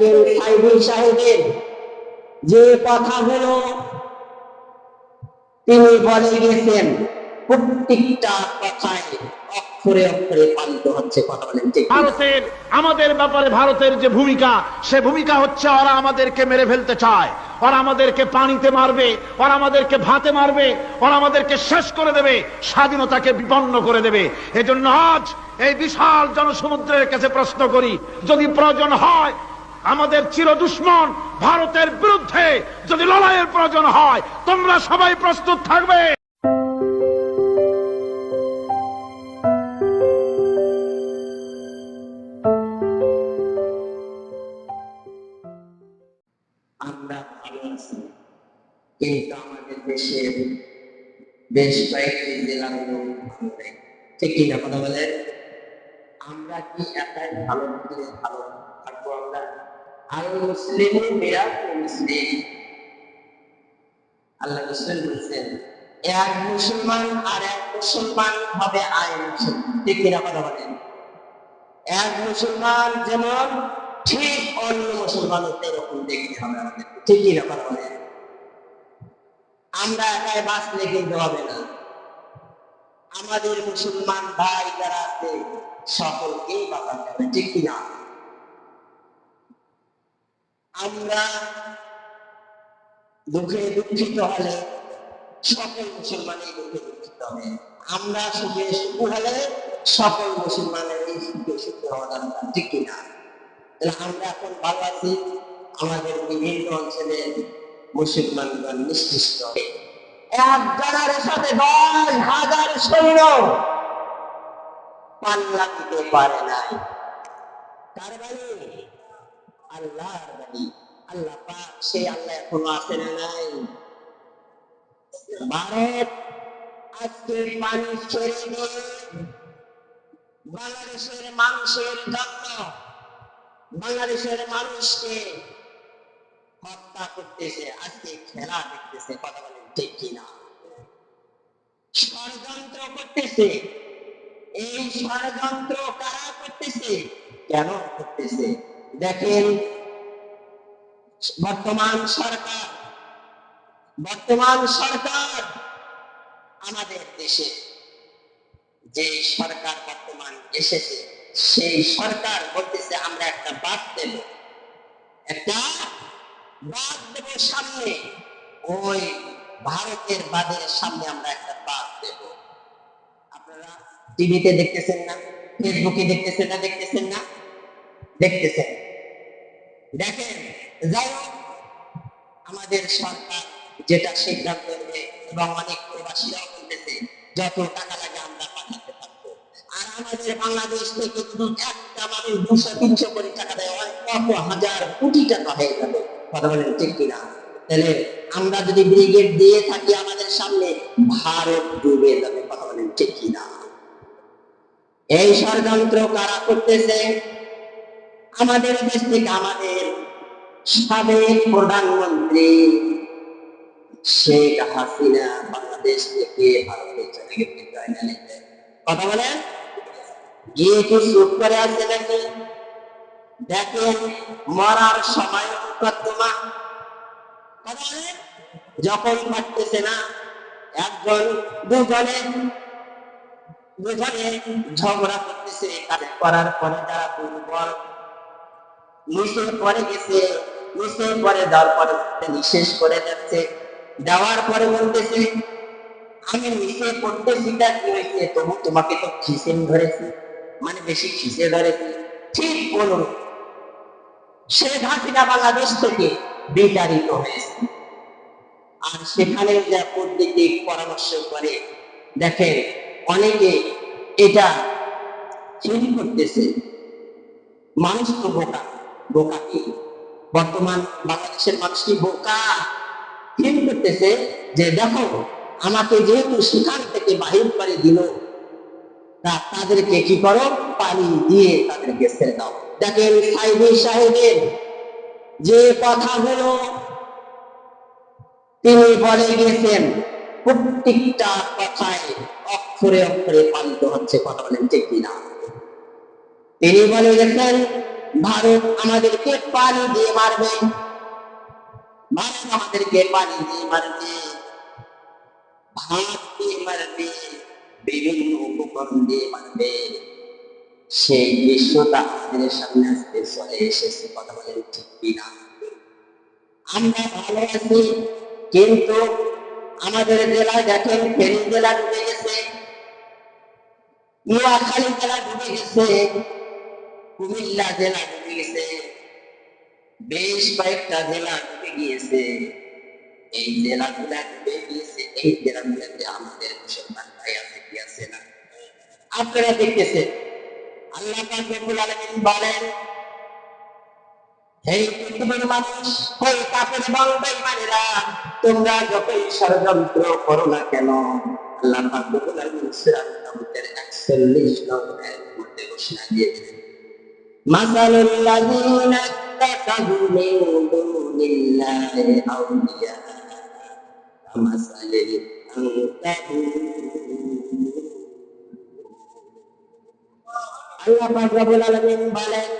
দেখেন সাইদুল সাহেবের যে কথাগুলো তিনি বলে গেছেন, প্রত্যেকটা কথায় ভারতের, আমাদের ব্যাপারে ভারতের যে ভূমিকা, সে ভূমিকা হচ্ছে ওরা আমাদেরকে মেরে ফেলতে চায়। ওরা আমাদেরকে পানিতে মারবে, ওরা আমাদেরকে ভাতে মারবে, ওরা আমাদেরকে শেষ করে দেবে, স্বাধীনতাকে বিপন্ন করে দেবে। এজন্য আজ এই বিশাল জনসমুদ্রের কাছে প্রশ্ন করি, যদি প্রয়োজন হয় আমাদের চির দুশ্মন ভারতের বিরুদ্ধে যদি লড়াইয়ের প্রয়োজন হয়, তোমরা সবাই প্রস্তুত থাকবে। কিন্তু আমাদের দেশের বেশ কয়েকটি ভালো ঠিক কিনা কথা বলে? আমরা কি একাই ভালো ভালো থাকব আমরা? মুসলিম আল্লাহ এক মুসলমান আর এক মুসলমান হবে ঠিক বলেন? এক মুসলমান যেমন, ঠিক অন্য মুসলমান এরকম দেখতে হবে আমাদের। ঠিক আমরা একাই বাঁচলে কিন্তু হবে না। আমাদের মুসলমান ভাই যারা আছে, সকলকেই বাঁচাতে হবে, ঠিক কিনা? আমরা দুঃখে দুঃখিত হলে সকল মুসলমানই দুঃখে দুঃখিত হবে। আমরা সুখে সুখ হলে সকল মুসলমানের এই সুখে সুখ হওয়া দরকার, ঠিক কিনা আমরা এখন ভালো আছি। আমাদের বিভিন্ন অঞ্চলে মুসলমানগণ নিষ্কৃষ্ট একজনের সাথে দশ হাজার সৈন্য পাল্লা দিতে পারে নাই। কার আল্লাহর আল্লাহ পাক সেই আল্লাহ এখনও আছে না নাই। ভারত আজকে পানি ছেড়ে দিয়ে বাংলাদেশের মানুষের জন্য বাংলাদেশের মানুষকে হত্যা করতেছে, আজকে খেলা দেখতেছে, কথা বলেন ঠিক কিনা? ষড়যন্ত্র করতেছে। এই ষড়যন্ত্র কারা করতেছে? কেন করতেছে? দেখেন, বর্তমান সরকার বর্তমান সরকার আমাদের দেশে যে সরকার বর্তমান এসেছে, সেই সরকার বলতেছে, আমরা একটা বাদ দেব। একটা বাদ দেব সামনে, ওই ভারতের বাদের সামনে আমরা একটা বাদ দেব। আপনারা টিভিতে দেখতেছেন না? ফেসবুকে দেখতেছেন না? দেখতেছেন না? দেখতেছেন। দেখেন, যাই আমাদের সরকার যেটা সিদ্ধান্ত নেবে এবং অনেক প্রবাসীরাও বলতেছে, যত টাকা লাগে আমরা পাঠাতে পারব। আর আমাদের বাংলাদেশ থেকে একটা মানুষ দুশো, তিনশো কোটি টাকা দেয় কত হাজার কোটি টাকা হয়ে যাবে। কথা বলেন ঠিক কিনা? তাহলে আমরা যদি ব্রিগেড দিয়ে থাকি আমাদের সামনে, ভারত ডুবে যাবে। কথা বলেন ঠিক কিনা? এই ষড়যন্ত্র কারা করতেছে? আমাদের দেশ থেকে আমাদের সাবেক প্রধানমন্ত্রী শেখ হাসিনা বাংলাদেশ থেকে ভারতে চলে গেছে জয়না কথা বলেন গিয়ে কি চুপ করে আছে নাকি? দেখেন, মরার সময় মুকদ্দমা যখন পারতেছে না, একজন, দুজনে দুজনে ঝগড়া করতেছে। করার পরে যারা দুর্বল নিচে পরে দেওয়ার পরে নিঃশেষ করে দেওয়ার পরে বলতেছে, আমি কি হয়েছে? তবু তোমাকে তো খিসে ধরেছি মানে বেশি খিসে ধরেছি। ঠিক বলুন বাংলাদেশ থেকে বিতাড়িত হয়েছে। আর সেখানে যা পরামর্শ করে, দেখেন অনেকে এটা ফিল করতেছে, মানুষ তো বোকা। বোকা বর্তমান বাংলাদেশের মানুষ কি বোকা? ফিল করতেছে যে, দেখো, আমাকে যেহেতু সেখান থেকে বাহির করে দিল তাদেরকে কি করো? পানি দিয়ে তাদেরকে ছেড়ে দাও। দেখেন সাইদি সাহেবের যে কথাগুলো তিনি বলে গেছেন, প্রত্যেকটা কথায় অক্ষরে অক্ষরে পালিত হচ্ছে, কথা বলেন ঠিক কিনা? তিনি বলে গেছেন ভারত আমাদেরকে পানি দিয়ে মারবে। ভারত আমাদেরকে পানি দিয়ে মারবে। ভাত দিয়ে মারবে। বিভিন্ন উপকরণ দিয়ে মারবে। সেই দৃশ্যটা আমাদের সামনে আজকে চলে এসেছে, কথা বলেন ঠিক কিনা? আমরা ভালো আছি, কিন্তু আমাদের জেলায় দেখেন ফেনী জেলা ডুবে গেছে, নোয়াখালী জেলা ডুবে গেছে। কুমিল্লা জেলা ডুবে গেছে। বেশ কয়েকটা জেলা ডুবে গিয়েছে। এই জেলাগুলা ডুবে গিয়েছে, এই জেলাগুলোতে আমাদের মুসলমান ভাই আছে কি আছে না? আপনারা দেখতেছেন। আল্লাহ বলেন, হে পৃথিবীর মানুষ, হে কাপের এবং বেঈমানেরা তোমরা যতই ষড়যন্ত্র করো না কেন, আল্লাহ পাক রব্বুল আলামিন সূরা আল-কাবুতের 41 মধ্যে ঘোষণা আউলিয়া কামাসালিল আনকাবুত আল্লাহ পাক রব্বুল আলামিন বলেন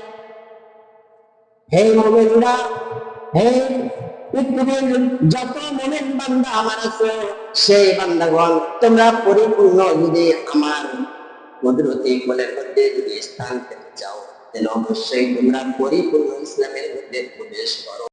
হে মুমিনরা, হে পৃথিবীর যত মুমিন বান্দা আমার আছে, সেই বান্দাগণ, তোমরা পরিপূর্ণ যদি আমার কুদরতি কোলের মধ্যে যদি স্থান পেতে অবশ্যই তোমরা পরিপূর্ণ ইসলামের মধ্যে প্রবেশ করো।